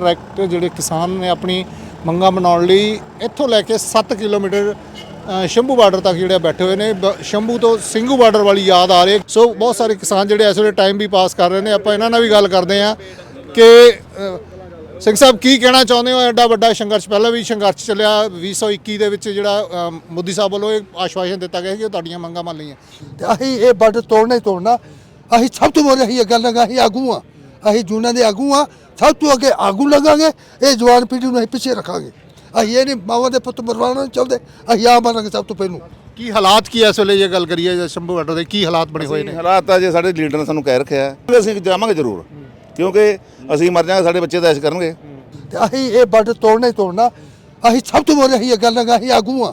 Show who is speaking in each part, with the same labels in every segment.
Speaker 1: Tractor ਜਿਹੜੇ ਕਿਸਾਨ ਨੇ ਆਪਣੀ ਮੰਗਾਂ ਮਨਾਉਣ ਲਈ ਇੱਥੋਂ ਲੈ ਕੇ 7 ਕਿਲੋਮੀਟਰ ਸ਼ੰਭੂ ਬਾਰਡਰ ਤੱਕ ਜਿਹੜੇ ਬੈਠੇ ਹੋਏ ਨੇ। ਬ- ਸ਼ੰਭੂ ਤੋਂ ਸਿੰਘੂ ਬਾਰਡਰ ਵਾਲੀ ਯਾਦ ਆ ਰਹੀ ਸੋ ਬਹੁਤ ਸਾਰੇ ਕਿਸਾਨ ਜਿਹੜੇ ਇਸ ਵੇਲੇ ਟਾਈਮ ਵੀ ਪਾਸ ਕਰ ਰਹੇ ਨੇ। ਆਪਾਂ ਇਹਨਾਂ ਨਾਲ ਵੀ ਗੱਲ ਕਰਦੇ ਹਾਂ ਕਿ ਸਿੰਘ ਸਾਹਿਬ ਕੀ ਕਹਿਣਾ ਚਾਹੁੰਦੇ ਹੋ? ਐਡਾ ਵੱਡਾ ਸੰਘਰਸ਼, ਪਹਿਲਾਂ ਵੀ ਸੰਘਰਸ਼ ਚੱਲਿਆ। 2021 ਦੇ ਵਿੱਚ ਜਿਹੜਾ ਮੋਦੀ ਸਾਹਿਬ ਵੱਲੋਂ ਇਹ ਆਸ਼ਵਾਸਨ ਦਿੱਤਾ ਗਿਆ ਸੀ ਕਿ ਉਹ ਤੁਹਾਡੀਆਂ ਮੰਗਾਂ ਮੰਨ ਲਈਆਂ।
Speaker 2: ਤੇ ਅਸੀਂ ਇਹ ਬਾਰਡਰ ਤੋੜਨਾ ਹੀ ਤੋੜਨਾ। ਅਸੀਂ ਸਭ ਤੋਂ ਮੋਰੇ ਅਸੀਂ ਇਹ ਗੱਲ ਲਗਾ ਅਸੀਂ ਆਗੂ ਆ ਅਸੀਂ ਜੂਨਾਂ ਦੇ ਆਗੂ ਆ ਸਭ ਤੋਂ ਅੱਗੇ ਆਗੂ ਲਗਾਂਗੇ ਇਹ ਜਵਾਨ ਪੀੜ੍ਹੀ ਨੂੰ ਅਸੀਂ ਪਿੱਛੇ ਰੱਖਾਂਗੇ। ਅਸੀਂ ਇਹ ਨਹੀਂ ਮਾਵਾਂ ਦੇ ਪੁੱਤ ਮਰਵਾਉਣਾ ਨਹੀਂ ਚਾਹੁੰਦੇ ਅਸੀਂ ਆ ਬਣਾਂਗੇ ਸਭ ਤੋਂ ਪਹਿਲੋਂ।
Speaker 1: ਕੀ ਹਾਲਾਤ ਕੀ ਐ ਇਸ ਵੇਲੇ ਜੇ ਗੱਲ ਕਰੀਏ ਜੇ ਸ਼ੰਭੂ ਬਾਰਡਰ ਦੇ ਕੀ ਹਾਲਾਤ ਬਣੇ ਹੋਏ ਨੇ?
Speaker 3: ਹਾਲਾਤ ਆ ਜੇ ਸਾਡੇ ਲੀਡਰ ਨੇ ਸਾਨੂੰ ਕਹਿ ਰੱਖਿਆ ਹੈ ਅਸੀਂ ਜਾਵਾਂਗੇ ਜ਼ਰੂਰ ਕਿਉਂਕਿ ਅਸੀਂ ਮਰ ਜਾਾਂਗੇ ਸਾਡੇ ਬੱਚੇ ਤਾਂ ਐਸ਼ ਕਰਨਗੇ।
Speaker 2: ਤੇ ਅਸੀਂ ਇਹ ਬਾਰਡਰ ਤੋੜਨਾ ਹੀ ਤੋੜਨਾ ਅਸੀਂ ਸਭ ਤੋਂ ਮੋਰੇ ਅਸੀਂ ਇਹ ਗੱਲ ਲਗਾ ਅਸੀਂ ਆਗੂ ਆ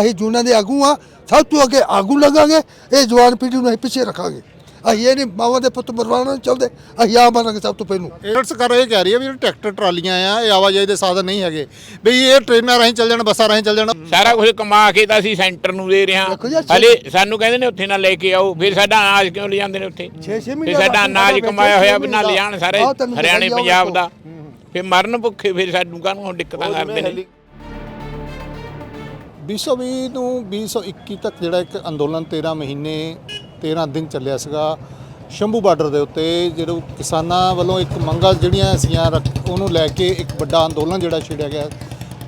Speaker 2: ਅਸੀਂ ਜੂਨਾਂ ਦੇ ਆਗੂ ਆ ਸਭ ਤੋਂ ਅੱਗੇ ਆਗੂ ਲਗਾਂਗੇ ਇਹ ਜਵਾਨ ਪੀੜ੍ਹੀ ਨੂੰ ਅਸੀਂ ਪਿੱਛੇ ਰੱਖਾਂਗੇ। ਅਸੀਂ ਇਹ ਨਹੀਂ ਮਾਵਾਂ ਦੇ ਪੁੱਤ ਮਰਵਾਉਣਾ ਨਹੀਂ ਚਾਹੁੰਦੇ ਅਸੀਂ ਆ ਬਣਾਂਗੇ ਸਭ ਤੋਂ ਪਹਿਲੋਂ।
Speaker 1: ਇਹ ਸਰਕਾਰ ਇਹ ਕਹਿ ਰਹੀ ਹੈ ਵੀ ਟਰੈਕਟਰ ਟਰਾਲੀਆਂ ਆ ਇਹ ਆਵਾਜਾਈ ਦੇ ਸਾਧਨ ਨਹੀਂ ਹੈਗੇ। ਵੀ ਇਹ ਟ੍ਰੇਨਾਂ ਰਾਹੀਂ ਚੱਲ ਜਾਣ ਬੱਸਾਂ ਰਾਹੀਂ ਚੱਲ ਜਾਣ।
Speaker 4: ਸਾਰਾ ਕੁਝ ਕਮਾ ਕੇ ਤਾਂ ਅਸੀਂ ਸੈਂਟਰ ਨੂੰ ਦੇ ਰਹੇ ਹਾਂ। ਹਲੇ ਸਾਨੂੰ ਕਹਿੰਦੇ ਨੇ ਉੱਥੇ ਨਾ ਲੈ ਕੇ ਆਓ ਫਿਰ ਸਾਡਾ ਅਨਾਜ ਕਿਉਂ ਲੈ ਜਾਂਦੇ ਨੇ ਉੱਥੇ?
Speaker 2: ਛੇ- ਛੇ
Speaker 4: ਫਿਰ
Speaker 2: ਮਹੀਨੇ
Speaker 4: ਸਾਡਾ ਅਨਾਜ ਕਮਾਇਆ ਹੋਇਆ ਵੀ ਨਾ ਲਿਆਣ ਸਾਰੇ ਹਰਿਆਣੇ ਪੰਜਾਬ ਦਾ। ਫਿਰ ਮਰਨ ਭੁੱਖੇ ਫਿਰ ਸਾਨੂੰ ਕਾਹਨੂੰ ਦਿੱਕਤਾਂ ਕਰਦੇ ਨੇ?
Speaker 1: 2020 ਨੂੰ 2021 ਤੱਕ ਜਿਹੜਾ ਇੱਕ ਅੰਦੋਲਨ 13 ਮਹੀਨੇ 13 ਦਿਨ ਚੱਲਿਆ ਸੀਗਾ ਸ਼ੰਭੂ ਬਾਰਡਰ ਦੇ ਉੱਤੇ, ਜਿਹੜੇ ਕਿਸਾਨਾਂ ਵੱਲੋਂ ਇੱਕ ਮੰਗਾਂ ਜਿਹੜੀਆਂ ਸੀਆਂ ਰੱਖ- ਉਹਨੂੰ ਲੈ ਕੇ ਇੱਕ ਵੱਡਾ ਅੰਦੋਲਨ ਜਿਹੜਾ ਛੇੜਿਆ ਗਿਆ।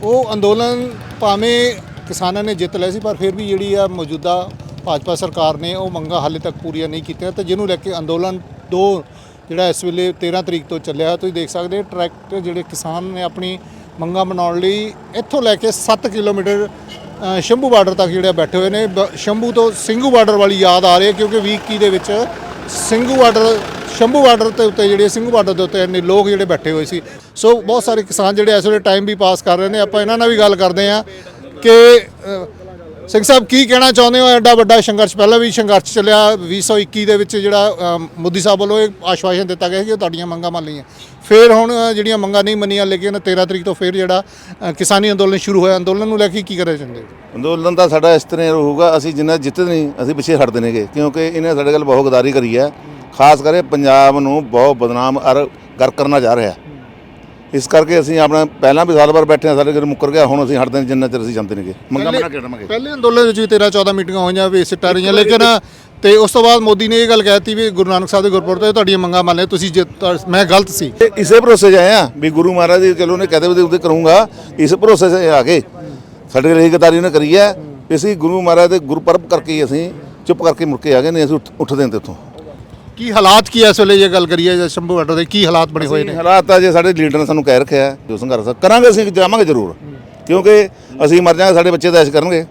Speaker 1: ਉਹ ਅੰਦੋਲਨ ਭਾਵੇਂ ਕਿਸਾਨਾਂ ਨੇ ਜਿੱਤ ਲਿਆ ਸੀ, ਪਰ ਫਿਰ ਵੀ ਜਿਹੜੀ ਆ ਮੌਜੂਦਾ ਭਾਜਪਾ ਸਰਕਾਰ ਨੇ ਉਹ ਮੰਗਾਂ ਹਾਲੇ ਤੱਕ ਪੂਰੀਆਂ ਨਹੀਂ ਕੀਤੀਆਂ ਤੇ ਜਿਹਨੂੰ ਲੈ ਕੇ ਅੰਦੋਲਨ ਦੋ ਜਿਹੜਾ ਇਸ ਵੇਲੇ 13 ਤਰੀਕ ਤੋਂ ਚੱਲਿਆ, ਤੁਸੀਂ ਦੇਖ ਸਕਦੇ ਟਰੈਕਟਰ ਜਿਹੜੇ ਕਿਸਾਨ ਨੇ ਆਪਣੀ ਮੰਗਾਂ ਮਨਾਉਣ ਲਈ ਇੱਥੋਂ ਲੈ ਕੇ 7 ਕਿਲੋਮੀਟਰ ਸ਼ੰਭੂ ਬਾਰਡਰ ਤੱਕ ਜਿਹੜੇ ਬੈਠੇ ਹੋਏ ਨੇ। ਬ- ਸ਼ੰਭੂ ਤੋਂ ਸਿੰਘੂ ਬਾਰਡਰ ਵਾਲੀ ਯਾਦ ਆ ਰਹੀ ਹੈ ਕਿਉਂਕਿ 2021 ਦੇ ਵਿੱਚ ਸਿੰਘੂ ਬਾਰਡਰ, ਸ਼ੰਭੂ ਬਾਰਡਰ ਦੇ ਉੱਤੇ ਜਿਹੜੇ ਸਿੰਘੂ ਬਾਰਡਰ ਦੇ ਉੱਤੇ ਇੰਨੇ ਲੋਕ ਜਿਹੜੇ ਬੈਠੇ ਹੋਏ ਸੀ। ਸੋ ਬਹੁਤ ਸਾਰੇ ਕਿਸਾਨ ਜਿਹੜੇ ਇਸ ਵੇਲੇ ਟਾਈਮ ਵੀ ਪਾਸ ਕਰ ਰਹੇ ਨੇ। ਆਪਾਂ ਇਹਨਾਂ ਨਾਲ ਵੀ ਗੱਲ ਕਰਦੇ ਹਾਂ ਕਿ ਸਿੰਘ ਸਾਹਿਬ ਕੀ ਕਹਿਣਾ ਚਾਹੁੰਦੇ ਹੋ? ਐਡਾ ਵੱਡਾ ਸੰਘਰਸ਼, ਪਹਿਲਾਂ ਵੀ ਸੰਘਰਸ਼ ਚੱਲਿਆ। 2021 ਦੇ ਵਿੱਚ ਜਿਹੜਾ ਮੋਦੀ ਸਾਹਿਬ ਵੱਲੋਂ ਇਹ ਆਸ਼ਵਾਸਨ ਦਿੱਤਾ ਗਿਆ ਕਿ ਉਹ ਤੁਹਾਡੀਆਂ ਮੰਗਾਂ ਮੰਨ ਲਈਆਂ। ਫਿਰ ਹੁਣ ਜਿਹੜੀਆਂ ਮੰਗਾਂ ਨਹੀਂ ਮੰਨੀਆਂ ਲੇਕਿਨ 13 ਤਰੀਕ ਤੋਂ ਫਿਰ ਜਿਹੜਾ ਕਿਸਾਨੀ ਅੰਦੋਲਨ ਸ਼ੁਰੂ ਹੋਇਆ ਅੰਦੋਲਨ ਨੂੰ ਲੈ ਕੇ ਕੀ ਚਾਹੁੰਦੇ ਹੋ
Speaker 3: ਅੰਦੋਲਨ ਤਾਂ ਸਾਡਾ ਇਸ ਤਰ੍ਹਾਂ ਰਹੂਗਾ ਅਸੀਂ ਜਿੰਨਾ ਜਿੱਤਦੇ ਨਹੀਂ ਅਸੀਂ ਪਿੱਛੇ ਹਟਦੇ ਨੇਗੇ ਕਿਉਂਕਿ ਇਹਨੇ ਸਾਡੇ ਗੱਲ ਬਹੁਤ ਗਦਾਰੀ ਕਰੀ ਹੈ। ਖਾਸ ਕਰਕੇ ਪੰਜਾਬ ਨੂੰ ਬਹੁਤ ਬਦਨਾਮ ਅਰ ਕਰ ਕਰਨਾ ਜਾ ਰਿਹਾ। ਇਸ ਕਰਕੇ ਅਸੀਂ ਆਪਣਾ ਪਹਿਲਾਂ ਵੀ ਸਾਲ ਭਰ ਬੈਠੇ ਹਾਂ ਸਾਡੇ ਘਰ ਮੁੱਕਰ ਗਿਆ ਹੁਣ ਅਸੀਂ ਹਟਦੇ ਨਹੀਂ ਜਿੰਨਾ ਚਿਰ ਅਸੀਂ ਜਾਂਦੇ ਨੇਗੇ ਮੰਗਾ ਮਨਾ ਕਿਹੜਾਂਗੇ
Speaker 1: ਪਹਿਲੇ ਅੰਦੋਲਨ ਵਿੱਚ ਵੀ 13 14 ਮੀਟਿੰਗਾਂ ਹੋਈਆਂ ਵੀ ਸਿੱਟਾ ਰਹੀਆਂ ਲੇਕਿਨ ਤੇ ਉਸ ਤੋਂ ਬਾਅਦ ਮੋਦੀ ਨੇ ਇਹ ਗੱਲ ਕਹਿਤੀ ਵੀ ਗੁਰੂ ਨਾਨਕ ਸਾਹਿਬ ਦੇ ਗੁਰਪੁਰਬ ਤੇ ਤੁਹਾਡੀਆਂ ਮੰਗਾਂ ਮੰਨ ਲਿਆ ਤੁਸੀਂ ਜਿੱਤ- ਮੈਂ ਗਲਤ ਸੀ।
Speaker 3: ਇਸੇ ਭਰੋਸੇ 'ਚ ਆਏ ਆ ਵੀ ਗੁਰੂ ਮਹਾਰਾਜ ਦੀ ਚਲੋ ਨੇ ਕਹਦੇ ਉਹਦੇ ਉੱਤੇ ਕਰੂੰਗਾ ਇਸ ਭਰੋਸੇ 'ਚ ਆ ਕੇ ਸਾਡੇ ਲਈ ਗਦਾਰੀ ਉਹਨੇ ਕਰੀ ਹੈ ਵੀ ਅਸੀਂ ਗੁਰੂ ਮਹਾਰਾਜ ਦੇ ਗੁਰਪੁਰਬ ਕਰਕੇ ਹੀ ਅਸੀਂ ਚੁੱਪ ਕਰਕੇ ਮੁੜ ਕੇ ਆ ਗਏ ਨਹੀਂ ਅਸੀਂ ਉੱਠ- ਉੱਠਦੇ ਹਾਂ ਇੱਥੋਂ।
Speaker 1: ਕੀ ਹਾਲਾਤ ਕੀ ਐ ਇਸ ਵੇਲੇ ਜੇ ਗੱਲ ਕਰੀਏ ਜੇ ਸ਼ੰਭੂ ਬਾਰਡਰ ਦੇ ਕੀ ਹਾਲਾਤ ਬਣੇ ਹੋਏ ਨੇ?
Speaker 3: ਹਾਲਾਤ ਆ ਜੇ ਸਾਡੇ ਲੀਡਰ ਨੇ ਸਾਨੂੰ ਕਹਿ ਰੱਖਿਆ ਜੋ ਸੰਘਰਸ਼ ਕਰਾਂਗੇ ਅਸੀਂ ਜਾਵਾਂਗੇ ਜ਼ਰੂਰ। ਕਿਉਂਕਿ ਅਸੀਂ ਮਰ ਜਾਾਂਗੇ ਸਾਡੇ ਬੱਚੇ ਐਸ਼ ਕਰਨਗੇ।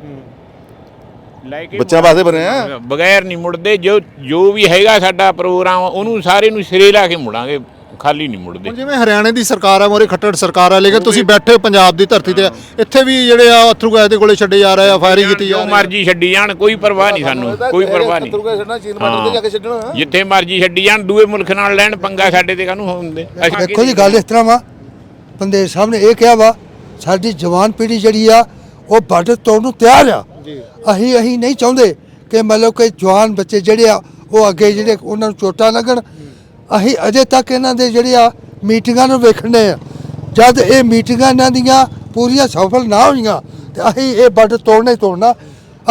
Speaker 4: ਲੈ ਕੇ
Speaker 3: ਬੱਚਿਆਂ ਵਾਸਤੇ ਬਣੇ ਆ?
Speaker 4: ਬਗੈਰ ਨਹੀਂ ਮੁੜਦੇ ਜੋ ਜੋ ਵੀ ਹੈਗਾ ਸਾਡਾ ਪ੍ਰੋਗਰਾਮ ਉਹਨੂੰ ਸਾਰੇ ਨੂੰ ਸਿਰੇ ਲਾ ਕੇ ਮੁੜਾਂਗੇ ਖਾਲੀ ਨਹੀਂ ਮੁੜਦੇ।
Speaker 1: ਹੁਣ ਜਿਵੇਂ ਹਰਿਆਣੇ ਦੀ ਸਰਕਾਰ ਆ ਮੋਰੇ ਖੱਟੜ ਸਰਕਾਰ ਆ ਲੇਕਿਨ ਤੁਸੀਂ ਬੈਠੇ ਹੋ ਪੰਜਾਬ ਦੀ ਧਰਤੀ ਤੇ। ਇੱਥੇ ਵੀ ਜਿਹੜੇ ਆ ਅਥਰੂ ਗੈਸ ਦੇ ਕੋਲੇ ਛੱਡੇ ਜਾ ਰਹੇ ਆ ਫਾਇਰਿੰਗ ਕੀਤੀ ਜਾ
Speaker 4: ਜੋ
Speaker 1: ਰਹੀ ਹੈ
Speaker 4: ਮਰਜ਼ੀ ਛੱਡੀ ਜਾਣ ਕੋਈ ਪਰਵਾਹ ਨਹੀਂ ਸਾਨੂੰ ਕੋਈ ਪਰਵਾਹ ਨਹੀਂ।
Speaker 3: ਛੱਡਣਾ ਚੀਨ ਬਾਰਡਰ ਤੇ ਜਾ ਕੇ ਛੱਡਣਾ।
Speaker 4: ਜਿੱਥੇ ਮਰਜ਼ੀ ਛੱਡੀ ਜਾਣ ਦੂਏ ਮੁਲਕ ਨਾਲ ਲੈਣ ਪੰਗਾ ਸਾਡੇ ਤੇ ਕਾਹਨੂੰ ਹੁੰਦੇ ਅਸੀਂ
Speaker 2: ਦੇਖੋ ਜੀ ਗੱਲ ਇਸ ਤਰ੍ਹਾਂ ਵਾ ਬੰਦੇ ਸਾਹਿਬ ਨੇ ਇਹ ਕਿਹਾ ਵਾ ਸਾਡੀ ਜਵਾਨ ਪੀੜ੍ਹੀ ਜਿਹੜੀ ਆ ਉਹ ਬਾਰਡਰ ਤੋੜਨ ਨੂੰ ਤਿਆਰ ਆ। ਅਸੀਂ ਅਸੀਂ ਨਹੀਂ ਚਾਹੁੰਦੇ ਕਿ ਮਤਲਬ ਕਿ ਜਵਾਨ ਬੱਚੇ ਜਿਹੜੇ ਆ, ਉਹ ਅੱਗੇ ਜਿਹੜੇ ਉਹਨਾਂ ਨੂੰ ਚੋਟਾਂ ਲੱਗਣ। ਅਸੀਂ ਅਜੇ ਤੱਕ ਇਹਨਾਂ ਦੇ ਜਿਹੜੇ ਆ ਮੀਟਿੰਗਾਂ ਨੂੰ ਵੇਖਣੇ ਆ। ਜਦ ਇਹ ਮੀਟਿੰਗਾਂ ਇਹਨਾਂ ਦੀਆਂ ਪੂਰੀਆਂ ਸਫਲ ਨਾ ਹੋਈਆਂ, ਤੇ ਅਸੀਂ ਇਹ ਬਾਰਡਰ ਤੋੜਨਾ ਹੀ ਤੋੜਨਾ।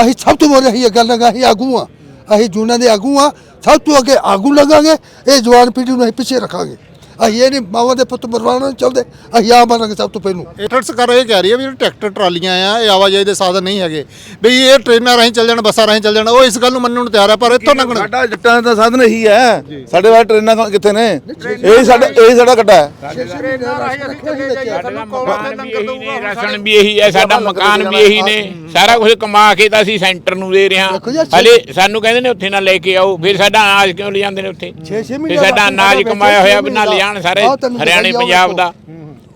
Speaker 2: ਅਸੀਂ ਸਭ ਤੋਂ ਮੋਰੇ ਅਸੀਂ ਇਹ ਗੱਲ ਲਗਾ ਅਸੀਂ ਆਗੂ ਆ। ਅਸੀਂ ਜੂਨਾਂ ਦੇ ਆਗੂ ਆ। ਸਭ ਤੋਂ ਅੱਗੇ ਆਗੂ ਲਗਾਂਗੇ। ਇਹ ਜਵਾਨ ਪੀੜ੍ਹੀ ਨੂੰ ਅਸੀਂ ਪਿੱਛੇ ਰੱਖਾਂਗੇ। ਅਸੀਂ ਇਹ ਨਹੀਂ ਮਾਵਾਂ ਦੇ ਪੁੱਤ ਮਰਵਾਉਣਾ ਚਾਹੁੰਦੇ ਅਸੀਂ ਆ ਬਣਾਂਗੇ ਸਭ ਤੋਂ ਪਹਿਲੋਂ।
Speaker 1: ਇਹ ਸਰਕਾਰ ਇਹ ਕਹਿ ਰਹੀ ਹੈ ਵੀ ਟਰੈਕਟਰ ਟਰਾਲੀਆਂ ਆ ਇਹ ਆਵਾਜਾਈ ਦੇ ਸਾਧਨ ਨਹੀਂ ਹੈਗੇ। ਵੀ ਇਹ ਟ੍ਰੇਨਾਂ ਰਾਹੀਂ ਚੱਲ ਜਾਣ ਬੱਸਾਂ ਰਾਹੀਂ ਚੱਲ ਜਾਣ ਉਹ ਇਸ ਗੱਲ ਨੂੰ ਮੰਨਣ ਨੂੰ ਤਿਆਰ ਹੈ ਪਰ ਇੱਥੋਂ ਲੰਘਣ।
Speaker 3: ਸਾਡਾ ਜੱਟਾਂ ਦਾ ਸਾਧਨ ਇਹੀ ਹੈ। ਸਾਡੇ ਵਾਲੇ ਟ੍ਰੇਨਾਂ ਕਿੱਥੇ ਨੇ? ਇਹੀ ਸਾਡਾ ਇਹੀ ਸਾਡਾ ਕੱਟਾ ਹੈ।
Speaker 4: ਸਾਡਾ ਮਕਾਨ ਵੀ ਇਹੀ ਨੇ ਰਾਸ਼ਨ ਵੀ ਇਹੀ ਹੈ ਸਾਡਾ ਮਕਾਨ ਵੀ ਇਹੀ ਨੇ। ਸਾਰਾ ਕੁਝ ਕਮਾ ਕੇ ਤਾਂ ਅਸੀਂ ਸੈਂਟਰ ਨੂੰ ਦੇ ਰਹੇ
Speaker 2: ਦੇਖੋ ਜੀ,
Speaker 4: ਹਾਂ ਹਲੇ ਸਾਨੂੰ ਕਹਿੰਦੇ ਨੇ ਉੱਥੇ ਨਾ ਲੈ ਕੇ ਆਓ ਫਿਰ ਸਾਡਾ ਅਨਾਜ ਕਿਉਂ ਲੈ ਜਾਂਦੇ ਨੇ ਉੱਥੇ? ਫਿਰ
Speaker 2: ਮਹੀਨੇ
Speaker 4: ਸਾਡਾ ਅਨਾਜ ਕਮਾਇਆ ਹੋਇਆ ਵੀ ਨਾ ਸਾਰੇ ਹਰਿਆਣੇ ਪੰਜਾਬ ਦਾ।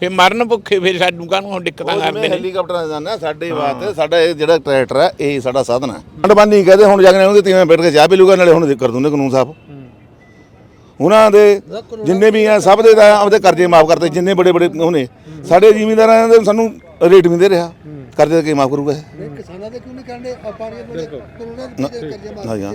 Speaker 4: ਫਿਰ ਮਰਨ ਭੁੱਖੇ ਫਿਰ ਸਾਨੂੰ ਕਾਹਨੂੰ ਦਿੱਕਤਾਂ ਕਰਦੇ ਨੇ?
Speaker 3: ਹੈਲੀਕਾਪਟਰਾਂ ਜਾਂਦਾ ਸਾਡੇ ਵਾਸਤੇ ਸਾਡਾ ਇਹ ਜਿਹੜਾ ਟਰੈਕਟਰ ਹੈ ਇਹ ਸਾਡਾ ਸਾਧਨ ਹੈ। ਅੰਡਬਾਨੀ ਕਹਦੇ ਹੁਣ ਜਾ ਕੇ ਉਹਦੇ ਤੀਵੇਂ ਬੈਠ ਕੇ ਚਾਹ ਪੀ ਲੂਗਾ ਨਾਲੇ ਹੁਣ ਕਰ ਦੂੰਦੇ ਕਾਨੂੰਨ ਸਾਹਿਬ ਉਹਨਾਂ ਦੇ ਜਿੰਨੇ ਵੀ ਆ ਸਭ ਦੇ ਤਾਂ ਆਪਦੇ ਕਰਜ਼ੇ ਮਾਫ ਕਰਤੇ ਜਿੰਨੇ ਬੜੇ ਬੜੇ ਉਹਨੇ। ਸਾਡੇ ਜ਼ਿਮੀਂਦਾਰਾਂ ਦੇ ਸਾਨੂੰ ਰੇਟ ਵੀ ਦੇ ਰਿਹਾ। ਕਰਜ਼ੇ ਕੀ ਮਾਫ ਕਰੂਗਾ ਇਹ?
Speaker 2: ਕਿਸਾਨਾਂ ਦੇ ਕਿਉਂ ਨਹੀਂ ਕਰਦੇ ਆਪਾਂ ਕਰੋੜਾਂ
Speaker 3: ਹਾਂ ਜੀ ਹਾਂ